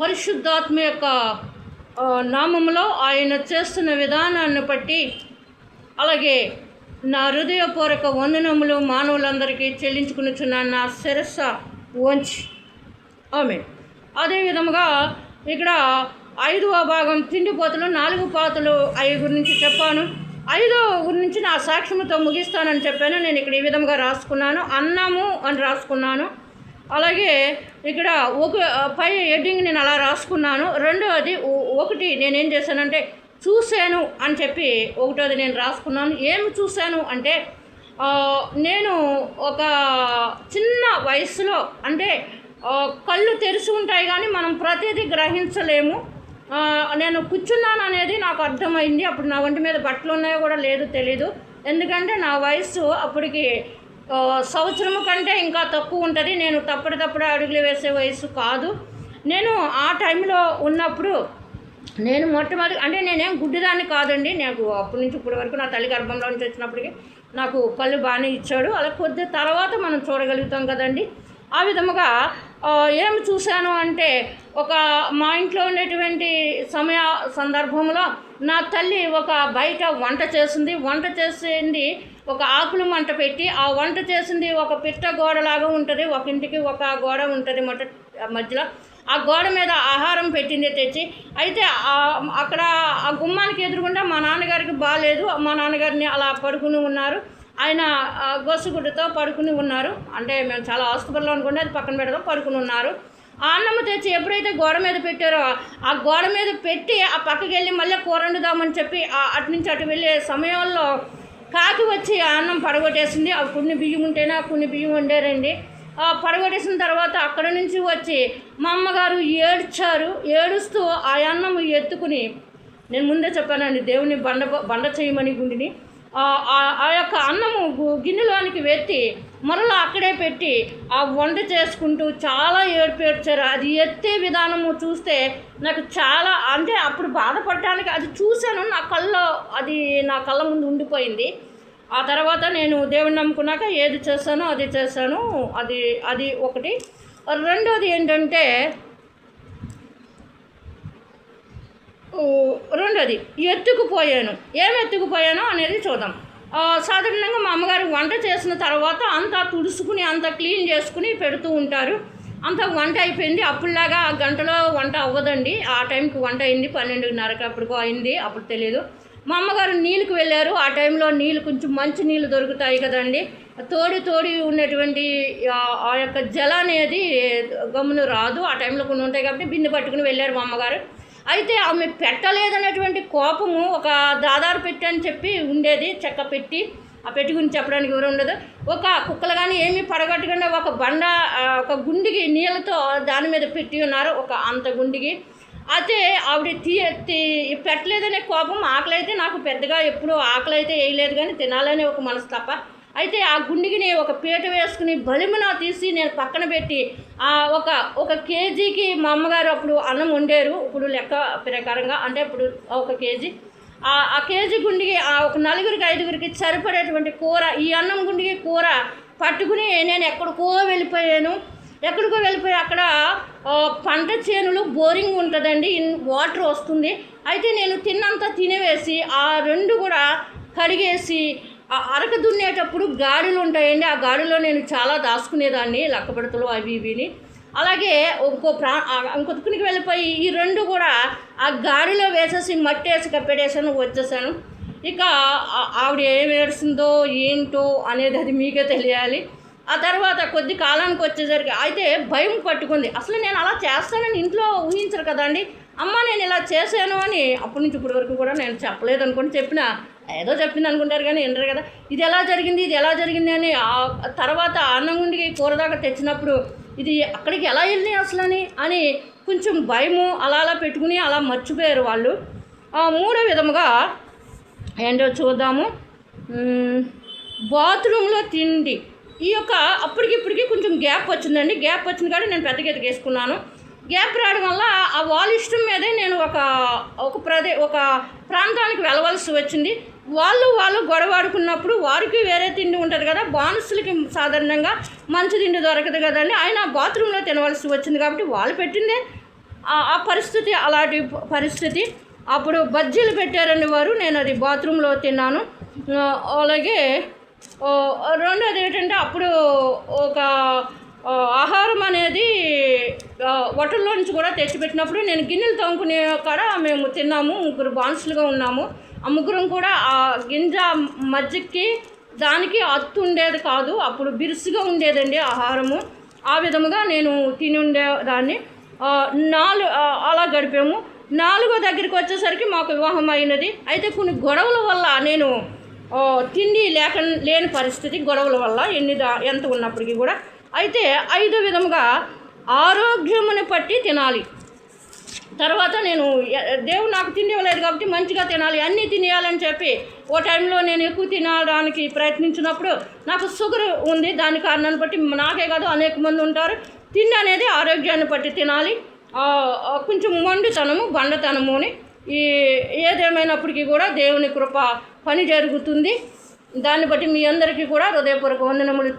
పరిశుద్ధాత్మ యొక్క నామంలో నామములో ఆయన చేస్తున్న విధానాన్ని బట్టి అలాగే నా హృదయపూర్వక వందనములు మానవులందరికీ చెల్లించుకునిచున్నాను. నా శిరస్స వంచి. ఆమె అదే విధముగా ఇక్కడ ఐదవ భాగం తిండిపోతలు నాలుగు పాతలు అవి గురించి చెప్పాను. ఐదో గురించి నా సాక్ష్యంతో ముగిస్తానని చెప్పాను. నేను ఇక్కడ ఈ విధంగా రాసుకున్నాను. అన్నము అని రాసుకున్నాను. అలాగే ఇక్కడ ఒక పై హెడ్డింగ్ నేను అలా రాసుకున్నాను. రెండవది ఒకటి నేనేం చేశానంటే చూశాను అని చెప్పి ఒకటోది నేను రాసుకున్నాను. ఏమి చూశాను అంటే నేను ఒక చిన్న వయసులో అంటే కళ్ళు తెరిచి ఉంటాయి కానీ మనం ప్రతిదీ గ్రహించలేము. నేను కూర్చున్నాను అనేది నాకు అర్థమైంది. అప్పుడు నా ఒంటి మీద బట్టలు ఉన్నాయో కూడా లేదు తెలీదు. ఎందుకంటే నా వయసు అప్పటికి సంవత్సరము కంటే ఇంకా తక్కువ ఉంటుంది. నేను తప్పుడు తప్పుడు అడుగులు వేసే వయసు కాదు. నేను ఆ టైంలో ఉన్నప్పుడు నేను మొట్టమొదటి అంటే నేనేం గుడ్డిదాన్ని కాదండి. నాకు అప్పటి నుంచి ఇప్పటి వరకు నా తల్లి గర్భంలో నుంచి వచ్చినప్పటికీ నాకు కళ్ళు బాగానే ఇచ్చాడు. అలా కొద్ది తర్వాత మనం చూడగలుగుతాం కదండి. ఆ విధముగా ఏమి ఏం చూశాను అంటే ఒక మా ఇంట్లో ఉండేటువంటి సమయ సందర్భంలో నా తల్లి ఒక బయట వంట చేసింది వంట చేసింది ఒక ఆకులు మంట పెట్టి ఆ వంట చేసింది ఒక పిట్ట గోడలాగా ఉంటుంది. ఒక ఇంటికి ఒక గోడ ఉంటుంది మొట్ట మధ్యలో. ఆ గోడ మీద ఆహారం పెట్టింది తెచ్చి. అయితే అక్కడ ఆ గుమ్మానికి ఎదురుగుండా మా నాన్నగారికి బాగాలేదు మా నాన్నగారిని అలా పడుకుని ఉన్నారు. ఆయన ఆ, గొసుగుడ్డతో పడుకుని ఉన్నారు. అంటే మేము చాలా హాస్పిటల్లో అనుకుంటే అది పక్కన పెడదాం పడుకుని ఉన్నారు. అన్నము తెచ్చి ఎప్పుడైతే గోడ మీద పెట్టారో ఆ గోడ మీద పెట్టి ఆ పక్కకి వెళ్ళి మళ్ళీ కూర వండుదామని చెప్పి ఆ అటు నుంచి అటు వెళ్ళే సమయంలో కాకి వచ్చి ఆ అన్నం పడగొట్టేసింది. ఆ కొన్ని బియ్యం ఉంటేనే ఆ కొన్ని బియ్యం వండారండి. ఆ పడగొట్టేసిన తర్వాత అక్కడ నుంచి వచ్చి మా అమ్మగారు ఏడ్చారు. ఏడుస్తూ ఆ అన్నం ఎత్తుకుని నేను ముందే చెప్పానండి దేవుని బండ బండ చేయమని గుండిని. ఆ యొక్క అన్నము గిన్నెలోనికి వెత్తి మరలా అక్కడే పెట్టి ఆ వంట చేసుకుంటూ చాలా ఏడుపు ఏడ్చారు అది ఎత్తే విధానము చూస్తే నాకు చాలా అంటే అప్పుడు బాధపడటానికి అది చూశాను. నా కళ్ళలో అది నా కళ్ళ ముందు ఉండిపోయింది. ఆ తర్వాత నేను దేవుని నమ్ముకున్నాక ఏది చేశానో అది చేశాను. అది అది ఒకటి. రెండోది ఏంటంటే ఓ, అది ఎత్తుకుపోయాను. ఏం ఎత్తుకుపోయాను అనేది చూద్దాం. సాధారణంగా మా అమ్మగారు వంట చేసిన తర్వాత అంతా తుడుచుకుని అంతా క్లీన్ చేసుకుని పెడుతూ ఉంటారు. అంతా వంట అయిపోయింది. అప్పుడులాగా ఆ గంటలో వంట అవ్వదండి. ఆ టైంకి వంట అయింది. పన్నెండున్నరకు అప్పటికో అయింది. అప్పుడు తెలియదు మా అమ్మగారు నీళ్ళకి వెళ్ళారు. ఆ టైంలో నీళ్ళు కొంచెం మంచి నీళ్ళు దొరుకుతాయి కదండి. తోడి తోడి ఉన్నటువంటి ఆ- యొక్క జలం అనేది గమ్మును రాదు. ఆ టైంలో కొన్ని ఉంటాయి కాబట్టి బిందె పట్టుకుని వెళ్ళారు మా అమ్మగారు. అయితే ఆమె పెట్టలేదనేటువంటి కోపము ఒక దాదారు పెట్టి అని చెప్పి ఉండేది చెక్క పెట్టి. ఆ పెట్టి గురించి చెప్పడానికి ఎవరు ఉండదు. ఒక కుక్కలు కానీ ఏమీ పడగొట్టకుండా ఒక బండ ఒక గుండికి నీళ్ళతో దాని మీద పెట్టి ఉన్నారు ఒక అంత గుండికి. అయితే ఆవిడ తీ తీ- పెట్టలేదనే కోపం ఆకలి అయితే నాకు పెద్దగా ఎప్పుడు ఆకలి అయితే వేయలేదు కానీ తినాలనే ఒక మనసు తప్ప అయితే ఆ గుండిగిని ఒక పీట వేసుకుని బలిమున తీసి నేను పక్కన పెట్టి ఆ ఒక ఒక కేజీకి మా అమ్మగారు అప్పుడు అన్నం వండారు. ఇప్పుడు లెక్క ప్రకారంగా అంటే ఇప్పుడు ఒక కేజీ. ఆ ఆ కేజీ గుండికి ఆ ఒక నలుగురికి ఐదుగురికి సరిపడేటువంటి కూర ఈ అన్నం గుండికి కూర పట్టుకుని నేను ఎక్కడికో వెళ్ళిపోయాను. ఎక్కడికో వెళ్ళిపోయి అక్కడ పంట చేనులు బోరింగ్ ఉంటుందండి. ఇన్ వాటర్ వస్తుంది. అయితే నేను తిన్నంత తినేవేసి ఆ రెండు కూడా కడిగేసి అరక దున్నేటప్పుడు గాడులు ఉంటాయండి ఆ గాడిలో నేను చాలా దాచుకునేదాన్ని లక్కబడతలు అవి ఇవిని. అలాగే ఇంకో ప్రా ఆ వెళ్ళిపోయి ఈ రెండు కూడా ఆ గాడిలో వేసేసి మట్టేసి కప్పెడేసాను వచ్చేసాను. ఇక ఆ- ఆవిడ ఏం ఏడుస్తుందో ఏంటో అనేది అది మీకే తెలియాలి. ఆ తర్వాత కొద్ది కాలానికి వచ్చేసరికి అయితే భయం పట్టుకుంది. అసలు నేను అలా చేస్తానని ఇంట్లో ఊహించరు కదండి. అమ్మ నేను ఇలా చేశాను అని అప్పటి నుంచి ఇప్పటి వరకు కూడా నేను చెప్పలేదు అనుకోండి చెప్పిన ఏదో చెప్పింది అనుకుంటారు కానీ వినరు కదా. ఇది ఎలా జరిగింది ఇది ఎలా జరిగింది అని తర్వాత అన్నంగుండికి కూర దాకా తెచ్చినప్పుడు ఇది అక్కడికి ఎలా వెళ్ళినాయి అసలు అని అని కొంచెం భయము అలా అలా పెట్టుకుని అలా మర్చిపోయారు వాళ్ళు. మూడో విధముగా ఏంటో చూద్దాము. బాత్రూంలో తిండి. ఈ యొక్క అప్పటికిప్పటికి కొంచెం గ్యాప్ వచ్చిందండి. గ్యాప్ వచ్చింది కాబట్టి నేను పెద్ద గీతకి వేసుకున్నాను. గ్యాప్ రావడం వల్ల ఆ వాళ్ళ ఇష్టం మీదే నేను ఒక ఒక ప్రదే ఒక ప్రాంతానికి వెళ్ళవలసి వచ్చింది. వాళ్ళు వాళ్ళు గొడవాడుకున్నప్పుడు వారికి వేరే తిండి ఉంటుంది కదా బానిసులకి సాధారణంగా మంచి తిండి దొరకదు కదండి. ఆయన బాత్రూంలో తినవలసి వచ్చింది కాబట్టి వాళ్ళు పెట్టిందే. ఆ- పరిస్థితి అలాంటి పరిస్థితి. అప్పుడు బజ్జీలు పెట్టారండి వారు నేను అది బాత్రూంలో తిన్నాను. అలాగే రెండోది ఏంటంటే అప్పుడు ఒక ఆహారం అనేది హోటల్లో నుంచి కూడా తెచ్చిపెట్టినప్పుడు నేను గిన్నెలు తోముకునే కాడ మేము తిన్నాము ముగ్గురు బాన్సులుగా ఉన్నాము. ఆ ముగ్గురం కూడా ఆ గింజ మజ్జిగకి దానికి అత్తు ఉండేది కాదు అప్పుడు బిరుసుగా ఉండేదండి ఆహారము. ఆ విధముగా నేను తిని ఉండేదాన్ని. నాలుగు అలా గడిపాము. నాలుగో దగ్గరికి వచ్చేసరికి మాకు వివాహం అయినది. అయితే కొన్ని గొడవల వల్ల నేను తిండి లేక లేని పరిస్థితి గొడవల వల్ల ఎన్ని దా ఎంత ఉన్నప్పటికీ కూడా. అయితే ఐదో విధముగా ఆరోగ్యముని పట్టి తినాలి. తర్వాత నేను దేవుడు నాకు తిండి కాబట్టి మంచిగా తినాలి. అన్నీ తినేయాలని చెప్పి ఓ టైంలో నేను ఎక్కువ తినడానికి ప్రయత్నించినప్పుడు నాకు షుగర్ ఉంది. దాని కారణాన్ని బట్టి నాకే కాదు అనేక మంది ఉంటారు. తిండి అనేది ఆరోగ్యాన్ని బట్టి తినాలి. కొంచెం మొండితనము బండతనము అని ఈ ఏదేమైనప్పటికీ కూడా దేవుని కృప పని జరుగుతుంది. దాన్ని బట్టి మీ అందరికీ కూడా హృదయపూర్వక వందనములు